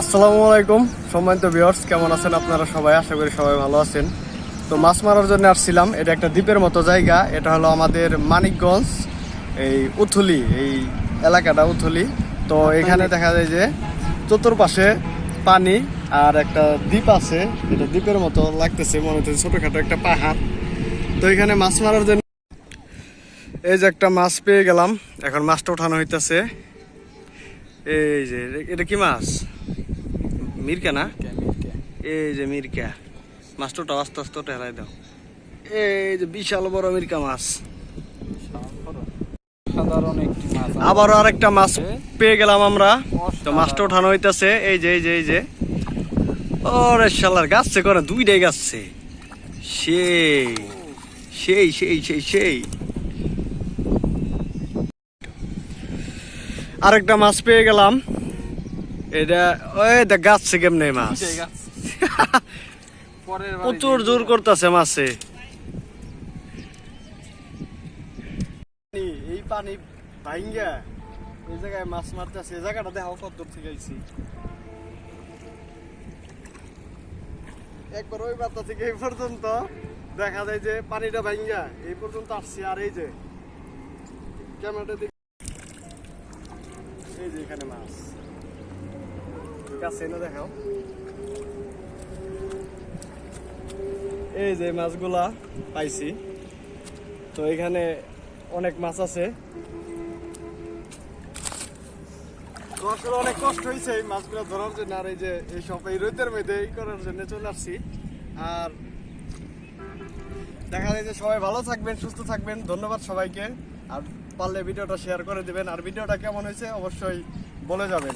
আসসালামু আলাইকুম সম্মানিত ভিউয়ার্স কেমন আছেন আপনারা সবাই? আশা করি সবাই ভালো আছেন। তো মাছ মারার জন্য আসছিলাম এটা একটা দ্বীপের মতো জায়গা এটা হলো আমাদের মানিকগঞ্জ এই উথুলি এই এলাকাটা উথুলি। তো এখানে দেখা যায় যে চতুর্পাশে পানি আর একটা দ্বীপ আছে এটা দ্বীপের মতো লাগতেছে মনে হচ্ছে ছোটখাটো একটা পাহাড়। তো এখানে মাছ মারার জন্য এই যে একটা মাছ পেয়ে গেলাম এখন মাছটা ওঠানো হইতেছে। এই যে এটা কি মাছ? মিরকা না? এই যে মিরকা। মাছটা আস্তে আস্তে হেরাই দাও। এই যে বিশাল বড় মিরকা মাছ। আবারও আরেকটা মাছ পেয়ে গেলাম আমরা। তো মাছটা ওঠানো হইতেছে। এই যে এই যে এই যে। ওরে শালার গাছছে করে দুইটাই গাছছে সেই সেই সেই সেই সেই। আরেকটা মাছ পেয়ে গেলাম। এটা ওই দেখ গাছছে কেমনে মাছ? প্রচুর জোর করতেছে মাছে। এই পানি ভাইঙ্গা এই জায়গায় মাছ মারতেছে এই জায়গাটা দেখাও কত দূর থেকে আইছি। একবার ওই বার্তা থেকে এই পর্যন্ত দেখা যায় যে পানিটা ভাইঙ্গা এই পর্যন্ত আসছে আর এই যে ক্যামেরাটা এই যে মাছ। এই যে মাছগুলা পাইছি। তো এখানে অনেক মাছ আছে। অনেক কষ্ট হয়েছে এই মাছগুলো ধরার জন্য, আর এই যে এই সব এই রোদের মধ্যে এই করার জন্য চলে আসছি। আর দেখা যায় যে সবাই ভালো থাকবেন, সুস্থ থাকবেন। ধন্যবাদ সবাইকে। আর পারলে ভিডিওটা শেয়ার করে দেবেন। আর ভিডিওটা কেমন হয়েছে অবশ্যই বলে যাবেন।